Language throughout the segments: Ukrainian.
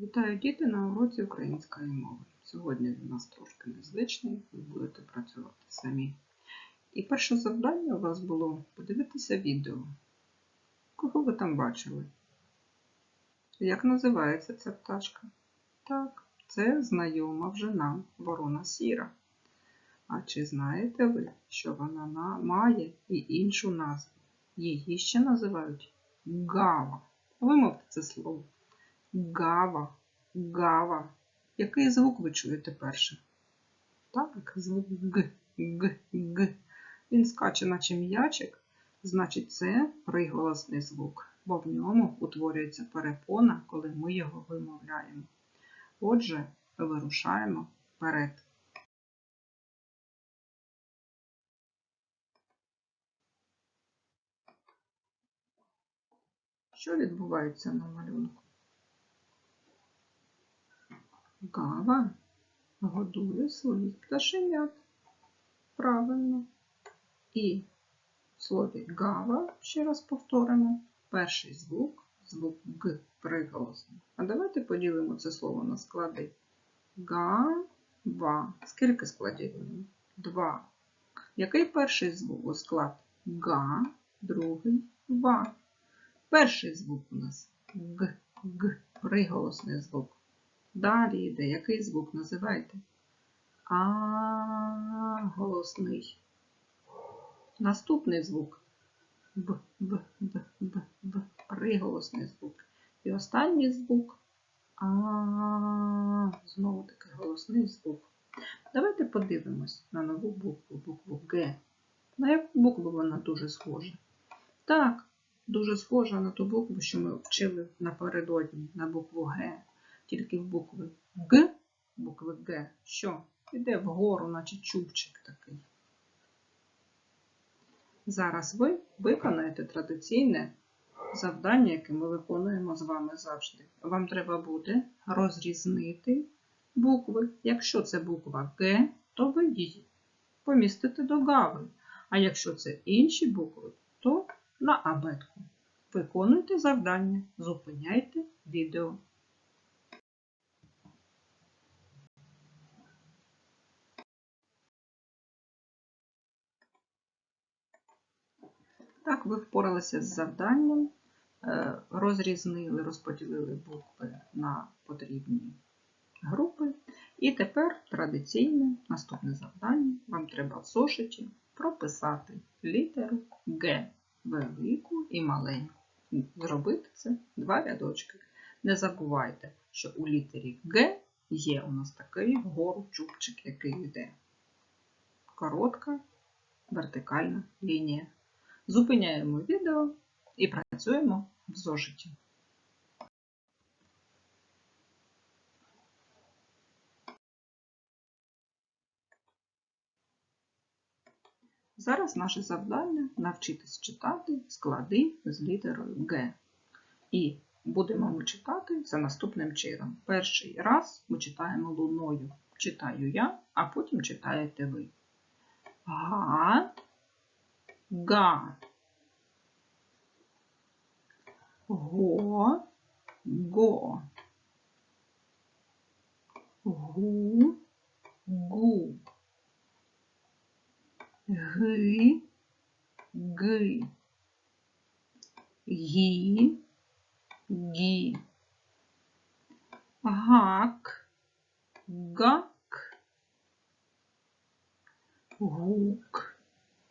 Вітаю діти на уроці української мови. Сьогодні у нас трошки незвичний, ви будете працювати самі. І перше завдання у вас було подивитися відео. Кого ви там бачили? Як називається ця пташка? Так, це знайома вже нам ворона сіра. А чи знаєте ви, що вона має і іншу назву? Її ще називають гава. Вимовте це слово. Гава, гава. Який звук ви чуєте перше? Так, звук Г, Г, Г. Він скаче, наче м'ячик, значить, це приголосний звук, бо в ньому утворюється перепона, коли ми його вимовляємо. Отже, вирушаємо вперед. Що відбувається на малюнку? Гава годує своїх пташенят. Правильно. І в слові гава, ще раз повторимо, перший звук, звук Г приголосний. А давайте поділимо це слово на склади. Гава. Скільки складів? Два. Який перший звук у склад? Га, другий ва. Перший звук у нас Г, Г, приголосний звук. Далі йде. Який звук називайте? А голосний. Наступний звук Б, Б, Б, Б, Б, приголосний звук. І останній звук А. Знову таки голосний звук. Давайте подивимось на нову букву, букву Г. На яку букву вона дуже схожа? Так, дуже схожа на ту букву, що ми вчили напередодні, на букву Г. Тільки в букви Г, букви Г, що? Іде вгору, наче чубчик такий. Зараз ви виконаєте традиційне завдання, яке ми виконуємо з вами завжди. Вам треба буде розрізнити букви. Якщо це буква Г, то ви її помістите до гави. А якщо це інші букви, то на абетку. Виконуйте завдання, зупиняйте відео. Так, ви впоралися з завданням, е, розрізнили, розподілили букви на потрібні групи. І тепер традиційне наступне завдання. Вам треба в зошиті прописати літеру Г велику і маленьку. Зробити це два рядочки. Не забувайте, що у літері Г є у нас такий вгору чубчик, який йде. Коротка вертикальна лінія. Зупиняємо відео і працюємо в зошиті. Зараз наше завдання навчитись читати склади з літерою Г. І будемо ми читати за наступним чином. Перший раз ми читаємо луною. Читаю я, а потім читаєте ви. Га, га. Го, го. Гу, гу. Ги, ги. Гі, гі. Гак, гак. Гук,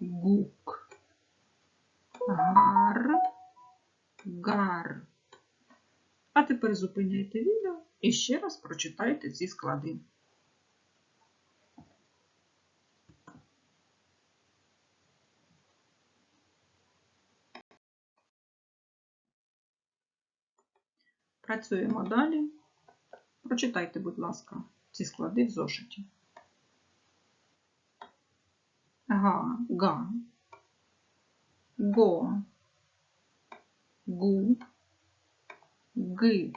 гук. Гар, гар. А тепер зупиняйте відео і ще раз прочитайте ці склади. Працюємо далі. Прочитайте, будь ласка, ці склади в зошиті. Га, га, го, гу, ги.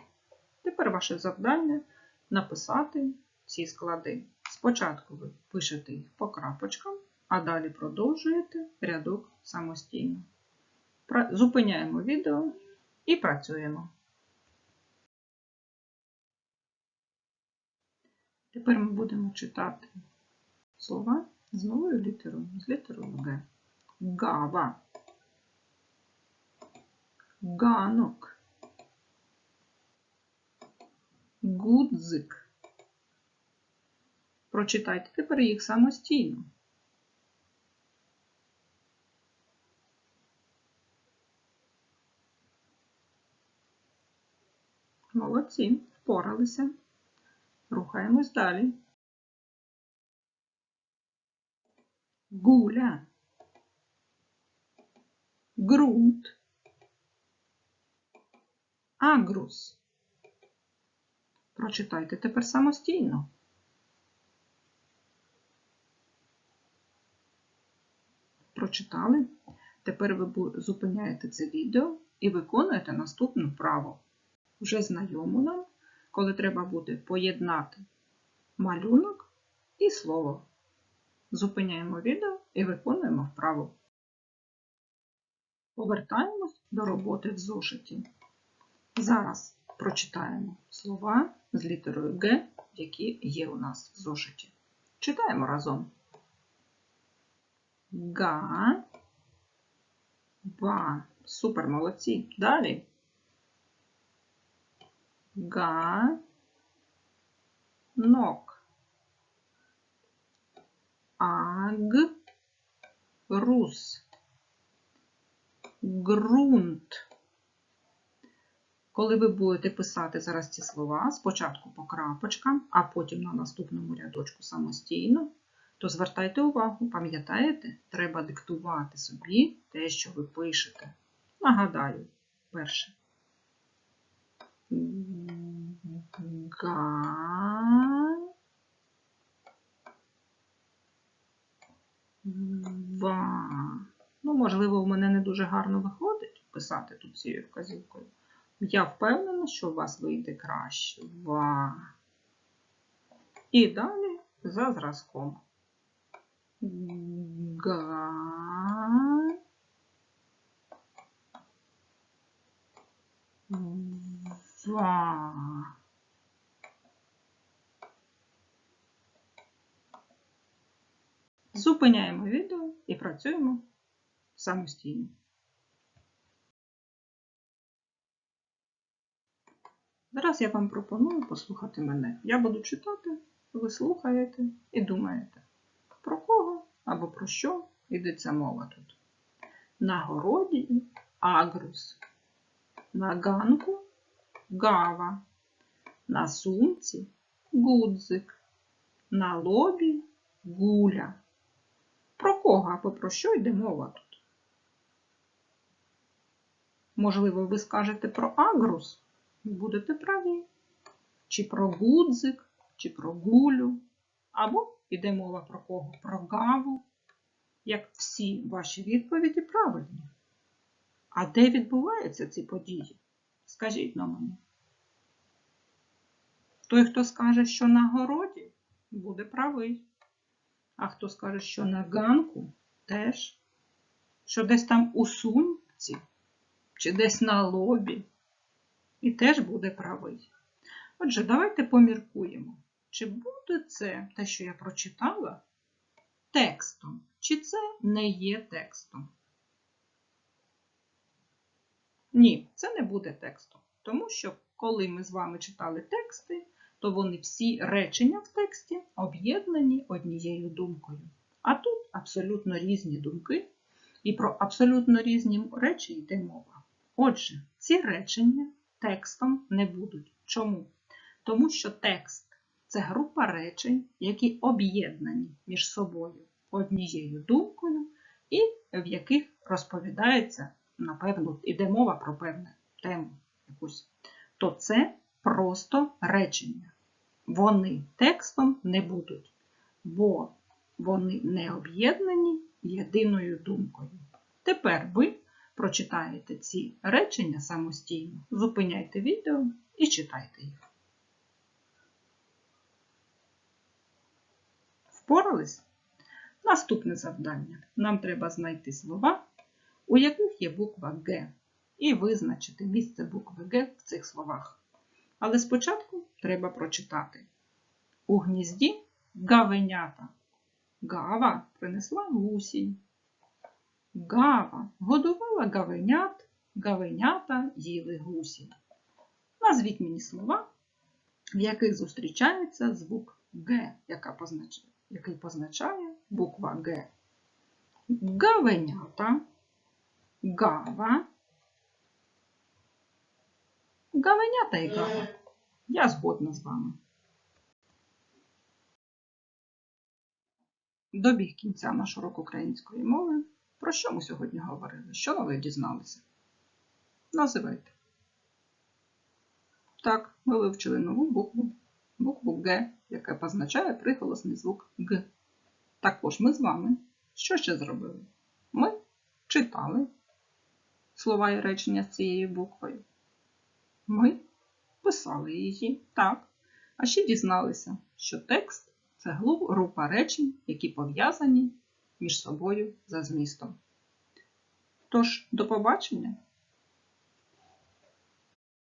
Тепер ваше завдання написати ці склади. Спочатку ви пишете їх по крапочкам, а далі продовжуєте рядок самостійно. Зупиняємо відео і працюємо. Тепер ми будемо читати слова з новою літерою, з літерою Г. Гава. Ганок. Гудзик. Прочитайте тепер їх самостійно. Молодці, впоралися. Рухаємось далі. Гуля. Ґрунт. Агрус. Прочитайте тепер самостійно. Прочитали? Тепер ви зупиняєте це відео і виконуєте наступну вправу. Вже знайому нам, коли треба буде поєднати малюнок і слово. Зупиняємо відео і виконуємо вправу. Повертаємось до роботи в зошиті. Зараз прочитаємо слова з літерою Г, які є у нас в зошиті. Читаємо разом. Га. Ба. Супер, молодці. Далі. Га. Нок. Аг. Рус. Ґрунт. Коли ви будете писати зараз ці слова, спочатку по крапочкам, а потім на наступному рядочку самостійно, то звертайте увагу, пам'ятаєте, треба диктувати собі те, що ви пишете. Нагадаю, перше. Га. Ва. Ну, можливо, в мене не дуже гарно виходить писати тут цією вказівкою. Я впевнена, що у вас вийде краще. Ва. І далі за зразком. Га. Ва. Зупиняємо відео і працюємо самостійно. Зараз я вам пропоную послухати мене. Я буду читати, ви слухаєте і думаєте, про кого або про що йдеться мова тут. На городі агрус, на ганку гава, на сумці гудзик, на лобі гуля. Про кого або про що йде мова тут? Можливо, ви скажете про агрус? Будете праві. Чи про гудзик, чи про гулю. Або йде мова про кого? Про гаву. Як всі ваші відповіді правильні. А де відбуваються ці події? Скажіть на мені. Той, хто скаже, що на городі, буде правий. А хто скаже, що на ганку, теж. Що десь там у сумці, чи десь на лобі, і теж буде правий. Отже, давайте поміркуємо, чи буде це те, що я прочитала, текстом, чи це не є текстом. Ні, це не буде текстом, тому що коли ми з вами читали тексти, то вони всі речення в тексті об'єднані однією думкою. А тут абсолютно різні думки, і про абсолютно різні речі йде мова. Отже, ці речення текстом не будуть. Чому? Тому що текст це група речень, які об'єднані між собою однією думкою, і в яких розповідається, напевно, іде мова про певну тему якусь. То це просто речення. Вони текстом не будуть, бо вони не об'єднані єдиною думкою. Тепер ви прочитаєте ці речення самостійно, зупиняйте відео і читайте їх. Впорались? Наступне завдання. Нам треба знайти слова, у яких є буква Г, і визначити місце букви Г в цих словах. Але спочатку треба прочитати. у гнізді гавенята. Гава принесла гусінь. Гава годувала гавенят, гавенята їли гусінь. Назвіть мені слова, в яких зустрічається звук Г, яка позначає, який позначає буква Г. Гавенята, гава, гавенята і гава. Я згодна з вами. Добіг кінця наш урок української мови. Про що ми сьогодні говорили? Що нове дізналися? Називайте. Так, ми вивчили нову букву, букву Г, яка позначає приголосний звук Г. Також ми з вами що ще зробили? Ми читали слова і речення з цією буквою. Ми писали її, так. А ще дізналися, що текст це група речень, які пов'язані між собою за змістом. Тож, до побачення!